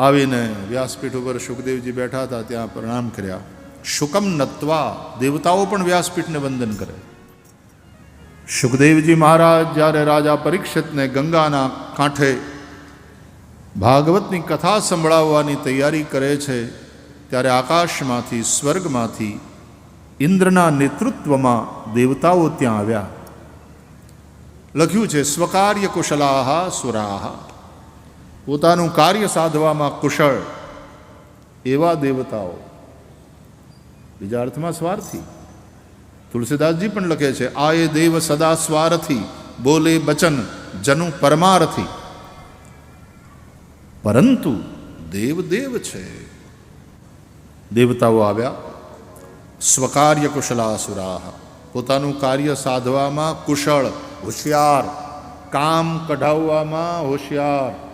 આવીને વ્યાસપીઠ ઉપર સુખદેવજી બેઠા હતા, ત્યાં પ્રણામ કર્યા. શુકમ નત્વા દેવતાઓ પણ વ્યાસપીઠને વંદન કરે. સુખદેવજી મહારાજ જ્યારે રાજા પરીક્ષિતને ગંગાના કાંઠે ભાગવતની કથા સંભળાવવાની તૈયારી કરે છે, ત્યારે આકાશમાંથી, સ્વર્ગમાંથી, ઇન્દ્રના નેતૃત્વમાં દેવતાઓ ત્યાં આવ્યા. લખ્યું છે સ્વકાર્ય કુશલાહ સુરાહ પોતાનું કાર્ય સાધવામાં કુશળ એવા દેવતાઓ. બીજા અર્થમાં સ્વાર્થી. તુલસીદાસજી પણ લખે છે આ એ દેવ સદા સ્વાર્થી, બોલે બચન જનુ પરમારથી. પરંતુ દેવ દેવ છે. દેવતાઓ આવ્યા, સ્વકાર્ય કુશલાસુરાહ, પોતાનું કાર્ય સાધવામાં કુશળ, હોશિયાર, કામ કઢાવવામાં હોશિયાર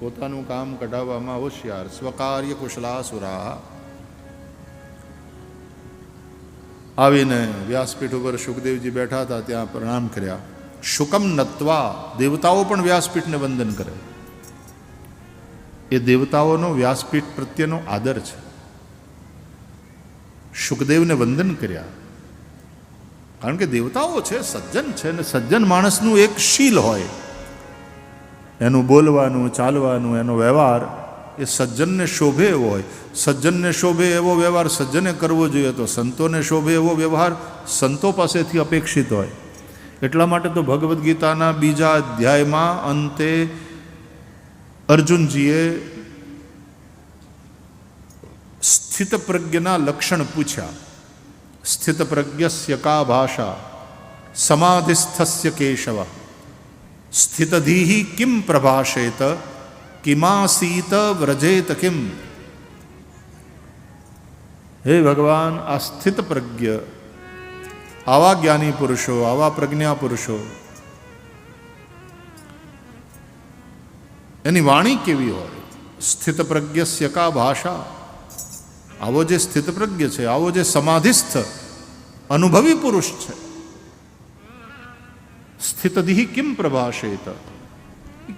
પોતાનું કામ કઢાવવામાં હોશિયાર, સ્વકાર્ય કુશલાસુરાહ આવીને વ્યાસપીઠ ઉપર સુખદેવજી બેઠા હતા, ત્યાં પ્રણામ કર્યા. શુકમ નત્વા દેવતાઓ પણ વ્યાસપીઠને વંદન કરે. એ દેવતાઓનો વ્યાસપીઠ પ્રત્યેનો આદર છે. સુખદેવને વંદન કર્યા. કારણ કે દેવતાઓ છે, સજ્જન છે ને સજ્જન માણસનું એક શીલ હોય. એનું બોલવાનું, ચાલવાનું, એનો વ્યવહાર એ સજ્જનને શોભે એવો હોય. સજ્જનને શોભે એવો વ્યવહાર સજ્જને કરવો જોઈએ તો સંતોને શોભે એવો વ્યવહાર સંતો પાસેથી અપેક્ષિત હોય. એટલા માટે તો ભગવદ્ ગીતાના બીજા અધ્યાયમાં અંતે અર્જુનજીએ સ્થિત પ્રજ્ઞના લક્ષણ પૂછ્યા. સ્થિત પ્રજ્ઞસ્ય કા ભાષા? સમાધિસ્થસ્ય કેશવ? સ્થિતધીહી કિમ પ્રભાષેત કિમાસીત વ્રજેત કિમ હે ભગવાન આ સ્થિત પ્રજ્ઞ આવા જ્ઞાની પુરુષો આવા પ્રજ્ઞા પુરુષો એની વાણી કેવી હોય સ્થિત પ્રજ્ઞસ્ય કા ભાષા આવો જે સ્થિત પ્રજ્ઞ છે, આવો જે સમાધિસ્થ, અનુભવી પુરુષ છે સ્થિતધિ કેમ પ્રભાષેત?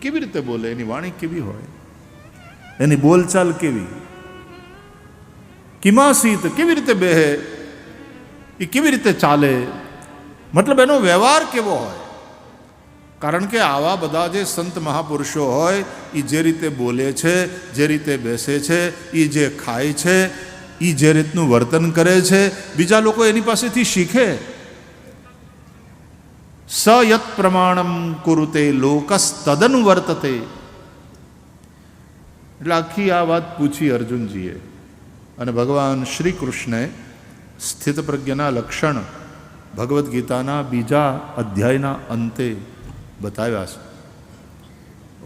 કેવી રીતે બોલે? એની વાણી કેવી હોય? એની બોલચાલ કેવી? કિમાસીત કેવી રીતે બેહે? એ કેવી રીતે ચાલે? મતલબ એનો વ્યવહાર કેવો હોય? કારણ કે આવા બધા જે સંત મહાપુરુષો હોય એ જે રીતે બોલે છે, જે રીતે બેસે છે એ જે ખાય છે એ જે રીતનું વર્તન કરે છે, બીજા લોકો એની પાસેથી શીખે. સ પ્રમાણમ કુરુતે લોકસ તદન વર્તતે એટલે આખી આ વાત પૂછી અર્જુનજીએ અને ભગવાન શ્રી કૃષ્ણે સ્થિત પ્રજ્ઞના લક્ષણ ભગવદ્ ગીતાના બીજા અધ્યાયના અંતે બતાવ્યા છે.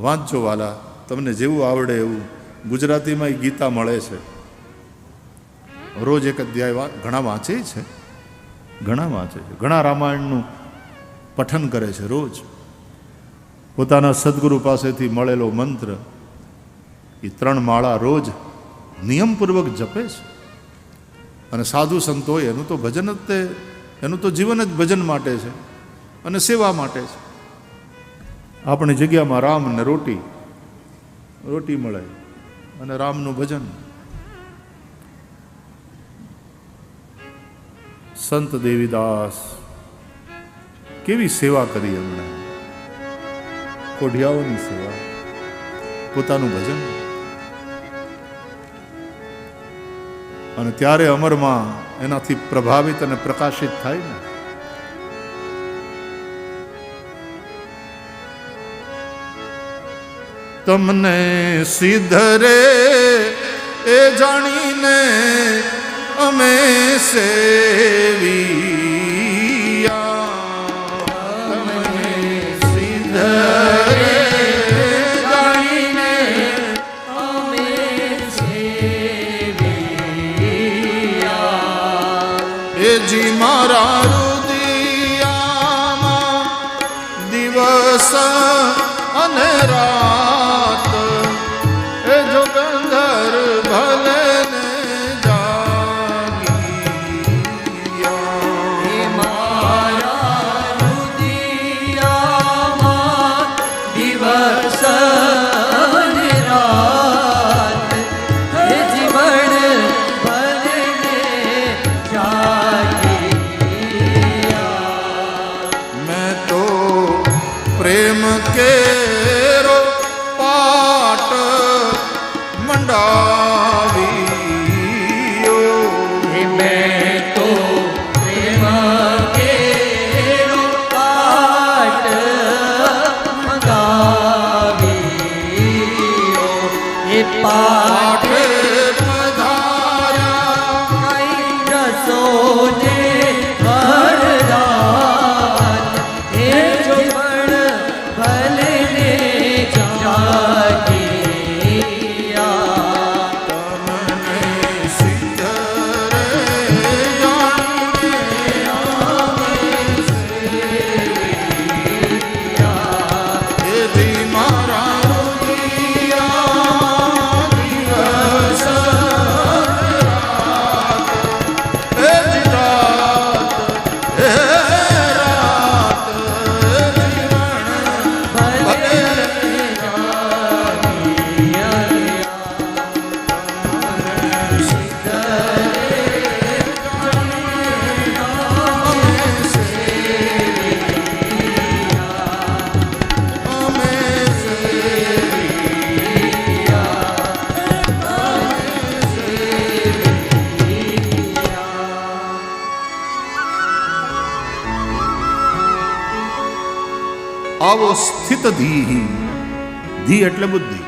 વાંચજો વાલા, તમને જેવું આવડે એવું ગુજરાતીમાં એ ગીતા મળે છે. રોજ એક અધ્યાય ઘણા વાંચે છે? ઘણા વાંચે છે. ઘણા રામાયણનું પઠન કરે છે રોજ. પોતાના સદગુરુ પાસેથી મળેલો મંત્ર એ ત્રણ માળા રોજ નિયમપૂર્વક જપે છે. અને સાધુ સંતો હોય એનું તો ભજન જ તે, એનું તો જીવન જ ભજન માટે છે અને સેવા માટે છે. આપણી જગ્યામાં રામ ને રોટી રોટી મળે અને રામનું ભજન. સંત દેવીદાસ કેવી સેવા કરી એમણે? કોઢિયાઓની સેવા, પોતાનું ભજન. અને ત્યારે અમરમાં એનાથી પ્રભાવિત અને પ્રકાશિત થાય ને. તમને સિદ્ધરે એ જાણીને અમે સેવિયા જી મારા રુદિયામાં દિવસ અને રાત. que સ્થિત ધી ધી એટલે બુદ્ધિ.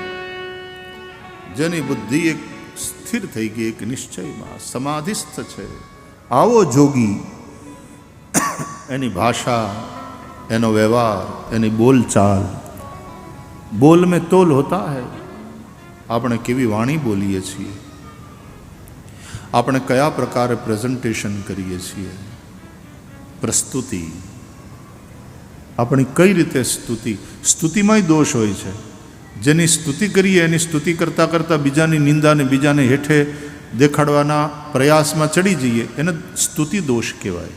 જેની બુદ્ધિ એક સ્થિર થઈ ગઈ, એક નિશ્ચયમાં સમાધિસ્થ છે. આવો જોગી, એની ભાષા, એનો વ્યવહાર, એની બોલચાલ. બોલ મેં તોલ હોતા હૈ. આપણે કેવી વાણી બોલીએ છીએ? આપણે કયા પ્રકારે પ્રેઝન્ટેશન કરીએ છીએ? પ્રસ્તુતિ. આપણી કઈ રીતે સ્તુતિ? સ્તુતિમાંય દોષ હોય છે. જેની સ્તુતિ કરીએ, એની સ્તુતિ કરતાં કરતાં બીજાની નિંદાને બીજાને હેઠે દેખાડવાના પ્રયાસમાં ચડી જઈએ, એને સ્તુતિ દોષ કહેવાય.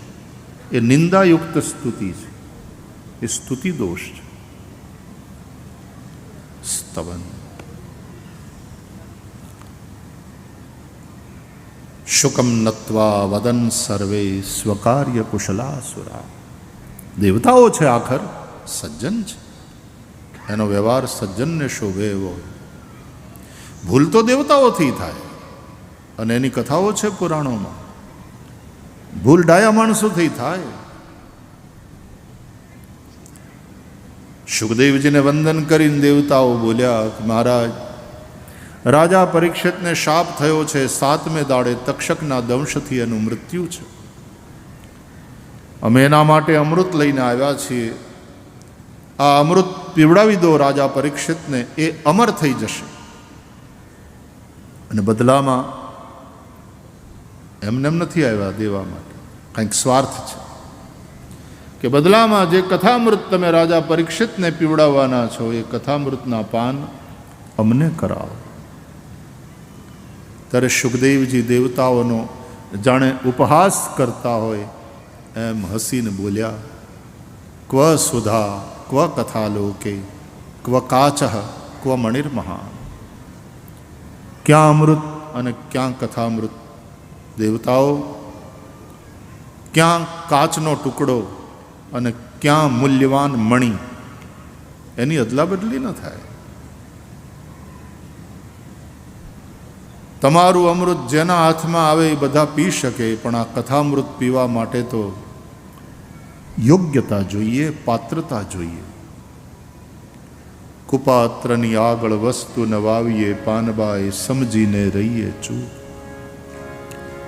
એ નિંદાયુક્ત સ્તુતિ છે. એ સ્તુતિ દોષ છે. સ્તવન. શુકમ નત્વા વદન સર્વે સ્વકાર્ય કુશલાસુરા દેવતાઓ છે આખર, સજ્જન છે. એનો વ્યવહાર સજ્જનને શોભે એવો. ભૂલ તો દેવતાઓથી થાય, અને એની કથાઓ છે પુરાણોમાં. ભૂલ ડાયા માણસોથી થાય. સુખદેવજીને વંદન કરીને દેવતાઓ બોલ્યા, મહારાજ, રાજા પરીક્ષિતને શાપ થયો છે, સાતમે દાડે તક્ષકના દંશથી એનું મૃત્યુ છે. અમે એના માટે અમૃત લઈને આવ્યા છીએ. આ અમૃત પીવડાવી દો રાજા પરીક્ષિતને, એ અમર થઈ જશે. અને બદલામાં એમને એમ નથી આવ્યા દેવા માટે. કંઈક સ્વાર્થ છે. કે બદલામાં જે કથામૃત તમે રાજા પરીક્ષિતને પીવડાવવાના છો, એ કથામૃતના પાન અમને કરાવો. ત્યારે સુખદેવજી દેવતાઓનો જાણે ઉપહાસ કરતા હોય એમ હસીને બોલ્યા, ક્વ સુધા, ક્વ કથા લોકે ક્વ કાચ, ક્વ મણિર્મહાન. ક્યાં અમૃત અને ક્યાં કથામૃત, દેવતાઓ? ક્યાં કાચનો ટુકડો અને ક્યાં મૂલ્યવાન મણી? એની અદલા બદલી ન થાય. તમારું અમૃત જેના હાથમાં આવે એ બધા પી શકે, પણ આ કથામૃત પીવા માટે તો યોગ્યતા જોઈએ, પાત્રતા જોઈએ. કુપાત્રની આગળ વસ્તુ નવાવીએ, પાનબાએ સમજીને રહીએ છું.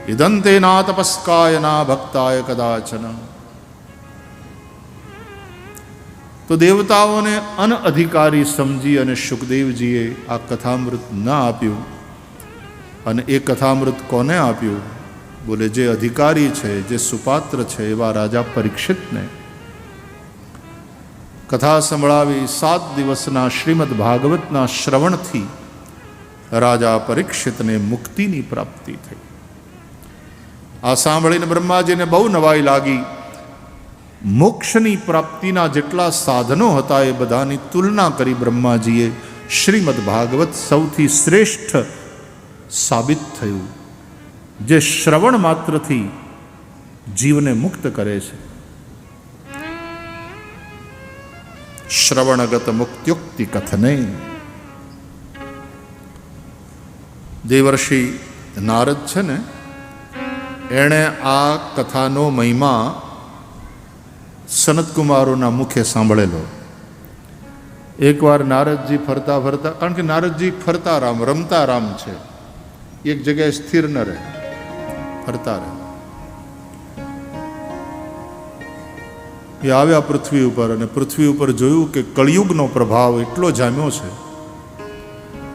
ઇદંતે ના તપસ્કાય, ના ભક્તાય કદાચન. તો દેવતાઓને અનઅધિકારી સમજી અને સુખદેવજીએ આ કથામૃત ન આપ્યું. અને એ કથામૃત કોને આપ્યું? બોલે, જે અધિકારી છે, જે સુપાત્ર છે, એવા રાજા પરીક્ષિતને કથા સંભળાવી સાત દિવસના શ્રીમદ ભાગવતના શ્રવણથી રાજા પરીક્ષિતને મુક્તિની પ્રાપ્તિ થઈ. આ સાંભળીને બ્રહ્માજીને બહુ નવાઈ લાગી. મોક્ષની પ્રાપ્તિના જેટલા સાધનો હતા એ બધાની તુલના કરી બ્રહ્માજીએ શ્રીમદ ભાગવત સૌથી શ્રેષ્ઠ સાબિત થયું. જે શ્રવણ માત્રથી જીવને મુક્ત કરે છે. શ્રવણગત મુક્ત્યુક્તિ કથને. દેવર્ષિ નારદ છે ને, એણે આ કથાનો મહિમા સનતકુમારોના મુખે સાંભળેલો. એકવાર નારદજી ફરતા ફરતા, કારણ કે નારદજી ફરતા રામ, રમતા રામ છે. એક જગ્યાએ સ્થિર ન રહે. ફરતા રહે. એ આવ્યા પૃથ્વી ઉપર અને પૃથ્વી ઉપર જોયું કે કળિયુગનો પ્રભાવ એટલો જામ્યો છે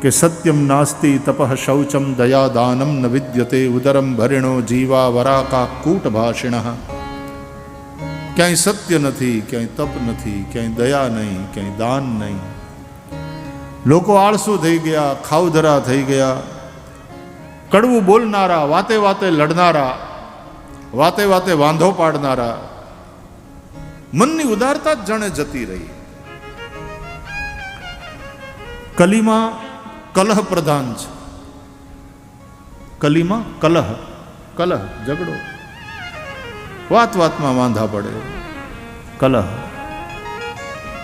કે સત્યમ નાસ્તિ તપઃ શૌચમ દયા દાનમ ન વિદ્યતે ઉદરમ ભરિણો જીવા વરાકા કૂટ ભાષિણ ક્યાંય સત્ય નથી, ક્યાંય તપ નથી, ક્યાંય દયા નહીં, ક્યાંય દાન નહીં. લોકો આળસુ થઈ ગયા ખાવધરા થઈ ગયા કડવું બોલનારા, વાતે વાતે લડનારા, વાતે વાતે વાંધો પાડનારા, મનની ઉદારતા જ જાણે જતી રહી. કલીમાં કલહ પ્રધાન છે. કલીમાં કલહ કલહ, ઝઘડો. વાત વાતમાં વાંધા પડે. કલહ.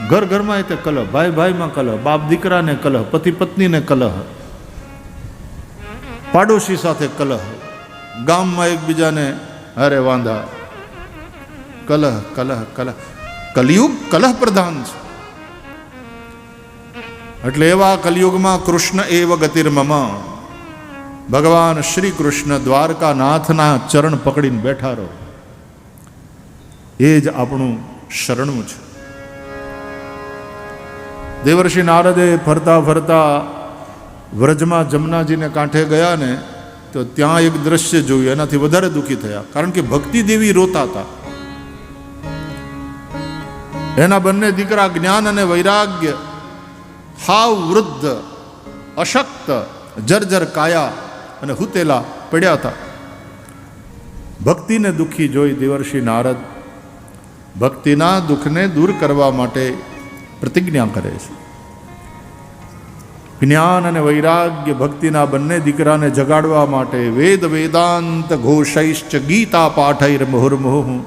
ઘર ઘરમાં તે કલહ, ભાઈ ભાઈમાં કલહ, બાપ દીકરાને કલહ, પતિ પત્નીને કલહ. પાડોશી સાથે કલહ. ગામમાં એકબીજાને, અરે વાંધા કલહ કલહ કલહ, કલયુગ કલહ પ્રધાન છે. એટલે એવા કલયુગમાં કૃષ્ણ એવ ગતિર્મમ ભગવાન શ્રી કૃષ્ણ દ્વારકાનાથના ચરણ પકડીને બેઠા રહો. એ જ આપણું શરણું છે. દેવર્ષિ નારદે ફરતા ફરતા વ્રજમાં જમનાજીને કાંઠે ગયા ને તો ત્યાં એક દ્રશ્ય જોયું, એનાથી વધારે દુઃખી થયા. કારણ કે ભક્તિ દેવી રોતા હતા. એના બંને દીકરા જ્ઞાન અને વૈરાગ્ય, હાવ વૃદ્ધ, અશક્ત, જર્જર કાયા અને હુતેલા પડ્યા હતા. ભક્તિને દુઃખી જોઈ દેવર્ષિ નારદ ભક્તિના દુઃખને દૂર કરવા માટે પ્રતિજ્ઞા કરે છે. જ્ઞાન અને વૈરાગ્ય ભક્તિના બંને દીકરાને જગાડવા માટે વેદ વેદાંત ઘોષૈશ્ચ ગીતા પાઠૈર મુહુર્મુહ.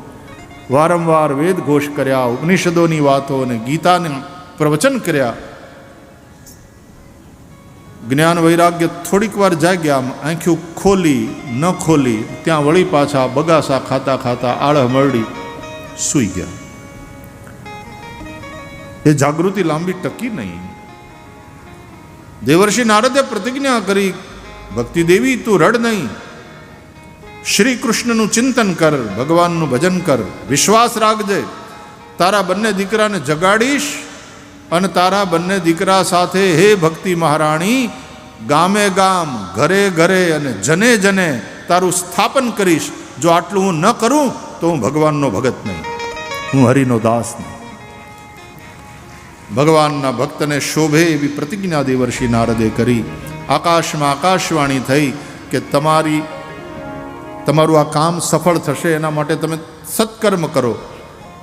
વારંવાર વેદ ઘોષ કર્યા, ઉપનિષદોની વાતો અને ગીતાને પ્રવચન કર્યા. જ્ઞાન વૈરાગ્ય થોડીક વાર જાગ્યા આંખ્યું ખોલી, ન ખોલી, ત્યાં વળી પાછા બગાસા ખાતા ખાતા આળહ મરડી સૂઈ ગયા. એ જાગૃતિ લાંબી ટકી નહીં. દેવર્ષિ નારદે પ્રતિજ્ઞા કરી, ભક્તિ દેવી, તું રડ નહીં. શ્રી કૃષ્ણનું ચિંતન કર, ભગવાનનું ભજન કર, વિશ્વાસ રાખજે. તારા બંને દીકરાને જગાડીશ અને તારા બંને દીકરા સાથે, હે ભક્તિ મહારાણી, ગામે ગામ, ઘરે ઘરે અને જને જને તારું સ્થાપન કરીશ. જો આટલું હું ન કરું, તો હું ભગવાનનો ભગત નહીં. હું હરિનો દાસ નહીં. ભગવાનના ભક્તને શોભે એવી પ્રતિજ્ઞા દેવર્ષિ નારદે કરી. આકાશમાં આકાશવાણી થઈ કે તમારી, તમારું આ કામ સફળ થશે, એના માટે તમે સત્કર્મ કરો.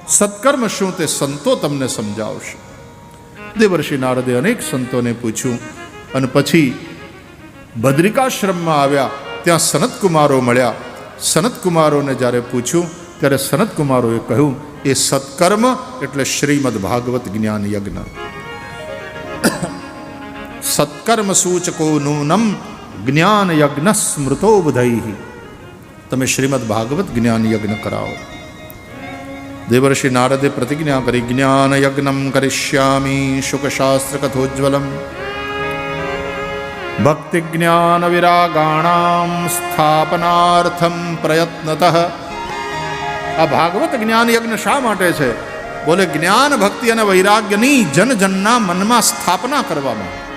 સત્કર્મ શું તે સંતો તમને સમજાવશે. દેવર્ષિ નારદે અનેક સંતોને પૂછ્યું. અને પછી બદ્રિકાશ્રમમાં આવ્યા. ત્યાં સનતકુમારો મળ્યા. સનતકુમારોને જ્યારે પૂછ્યું ત્યારે સનતકુમારોએ કહ્યું, એ સત્કર્મ એટલે શ્રીમદ ભાગવત જ્ઞાન યજ્ઞ. સત્કર્મ સૂચકો નૂનમ જ્ઞાન યજ્ઞ સ્મૃતો બુધૈ તમે શ્રીમદ ભાગવત જ્ઞાન યજ્ઞ કરાવો. દેવર્ષિ નારદે પ્રતિજ્ઞા કરી, જ્ઞાન યજ્ઞમ કરિષ્યામી શુકશાસ્ત્ર કથોજ્વલમ ભક્તિ જ્ઞાન વિરાગાણામ સ્થાપનાર્થમ પ્રયત્નતઃ આ ભાગવત જ્ઞાન યજ્ઞ શા માટે છે? બોલે, જ્ઞાન ભક્તિ અને વૈરાગ્યની જનજનના મનમાં સ્થાપના કરવામાં.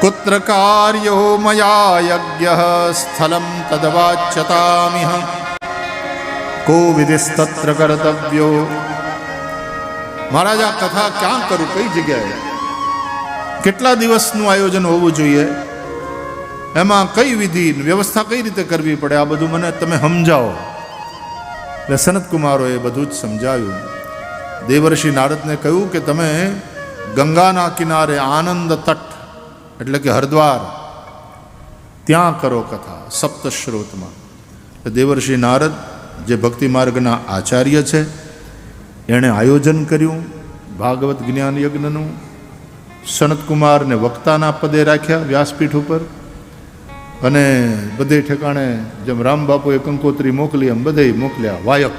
કુત્ર કાર્યો મયા યજ્ઞ સ્થલમ તદવાચ્યતામિહ. કો વિધિસ્તત્ર કર્તવ્યો. મહારાજ, આ કથા ક્યાં કરું? કઈ જગ્યાએ? કેટલા દિવસનું આયોજન હોવું જોઈએ? એમાં કઈ વિધિ વ્યવસ્થા કઈ રીતે કરવી પડે? આ બધું મને તમે સમજાવો. એટલે સનતકુમારોએ બધું જ સમજાવ્યું. દેવર્ષિ નારદને કહ્યું કે તમે ગંગાના કિનારે આનંદ તટ, એટલે કે હરદ્વાર, ત્યાં કરો કથા, સપ્તશ્રોતમાં. દેવર્ષિ નારદ, જે ભક્તિ માર્ગના આચાર્ય છે, એણે આયોજન કર્યું, ભાગવત જ્ઞાન યજ્ઞનું. સનતકુમારને વક્તાના પદે રાખ્યા વ્યાસપીઠ ઉપર. અને બધે ઠેકાણે જેમ રામ બાપુએ કંકોત્રી મોકલી, એમ બધે મોકલ્યા. વાયક.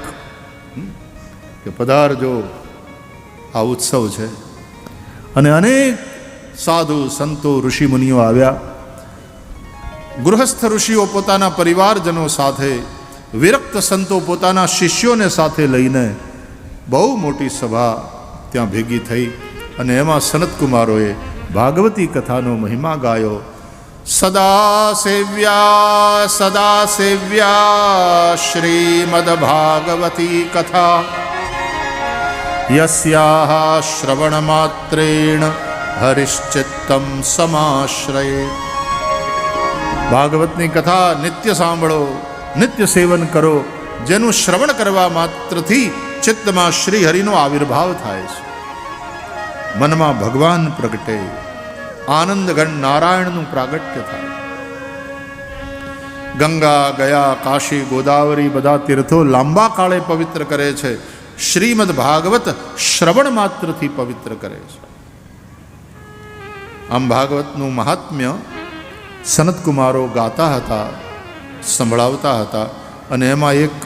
કે પધારજો. આ ઉત્સવ છે. અને અનેક સાધુ સંતો ઋષિમુનિઓ આવ્યા. ગૃહસ્થ ઋષિઓ પોતાના પરિવારજનો સાથે, વિરક્ત સંતો પોતાના શિષ્યોને સાથે લઈને બહુ મોટી સભા ત્યાં ભેગી થઈ. અને એમાં સનતકુમારોએ ભાગવતી કથાનો મહિમા ગાયો. સદા સેવ્યા સદા સેવ્યા શ્રીમદભાગવતી કથા યસ્યાહ શ્રવણમાત્રેણ હરિશ્ચિત્તમ સમાશ્રયે ભાગવતની કથા નિત્ય સાંભળો નિત્ય સેવન કરો જેનું શ્રવણ કરવા માત્રથી ચિત્તમાં શ્રી હરિનો આવિર્ભાવ થાય છે મનમાં ભગવાન પ્રગટે આનંદગણ નારાયણનું પ્રાગટ્ય થાય ગંગા ગયા કાશી ગોદાવરી બધા તીર્થો લાંબા કાળે પવિત્ર કરે છે શ્રીમદ ભાગવત શ્રવણ માત્રથી પવિત્ર કરે છે આમ ભાગવતનું મહાત્મ્ય સનતકુમારો ગાતા હતા સંભળાવતા હતા અને એમાં એક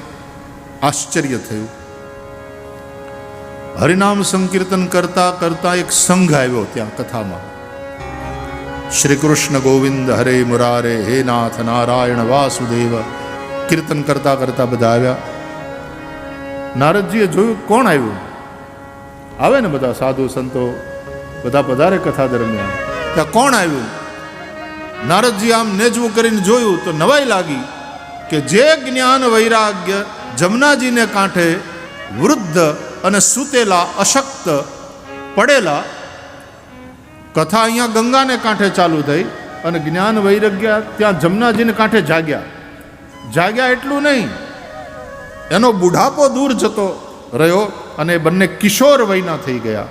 આશ્ચર્ય થયું હરિનામ સંકીર્તન કરતા કરતા એક સંઘ આવ્યો ત્યાં કથામાં શ્રી કૃષ્ણ ગોવિંદ હરે મુરારે, હે નાથ નારાયણ વાસુદેવ. કીર્તન કરતા કરતા બધા આવ્યા. નારદજીએ જોયું, કોણ આવ્યું? આવે ને બધા સાધુ સંતો, બધા પધારે કથા દરમિયાન. ત્યાં કોણ આવ્યું? નારદજી આમ નેજવું કરીને જોયું તો નવાઈ લાગી કે જે જ્ઞાન વૈરાગ્ય જમનાજીને કાંઠે વૃદ્ધ અને સૂતેલા, અશક્ત, પડેલા કથા અહીંયા ગંગાને કાંઠે ચાલુ થઈ અને જ્ઞાન વૈરગ્યા, ત્યાં જમનાજીને કાંઠે જાગ્યા. જાગ્યા એટલું નહીં, એનો બુઢાપો દૂર જતો રહ્યો અને બંને કિશોર વયના થઈ ગયા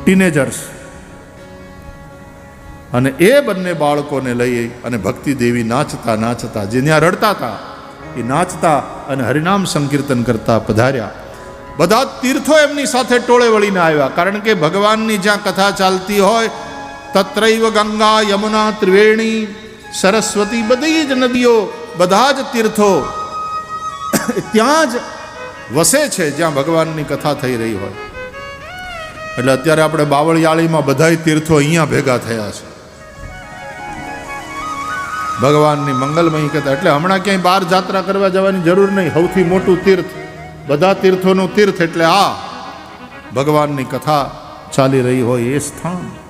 ટીનેજર્સ અને એ બંને બાળકોને લઈ અને ભક્તિ દેવી નાચતા નાચતા જે ત્યાં રડતા હતા, એ નાચતા અને હરિનામ સંકીર્તન કરતા પધાર્યા. બધા તીર્થો એમની સાથે ટોળે વળીને આવ્યા. કારણ કે ભગવાનની જ્યાં કથા ચાલતી હોય, તત્રૈવ ગંગા, યમુના, ત્રિવેણી, સરસ્વતી, બધી જ નદીઓ, બધા જ તીર્થો ત્યાં જ વસે છે જ્યાં ભગવાનની કથા થઈ રહી હોય. એટલે અત્યારે આપણે બાવળિયાળીમાં બધાય તીર્થો અહીંયા ભેગા થયા છે. ભગવાનની મંગલમય કથા. એટલે હમણાં ક્યાંય બહાર જાત્રા કરવા જવાની જરૂર નહીં. સૌથી મોટું તીર્થ બધા તીર્થોનું તીર્થ એટલે આ. ભગવાનની કથા ચાલી રહી હોય એ સ્થાન.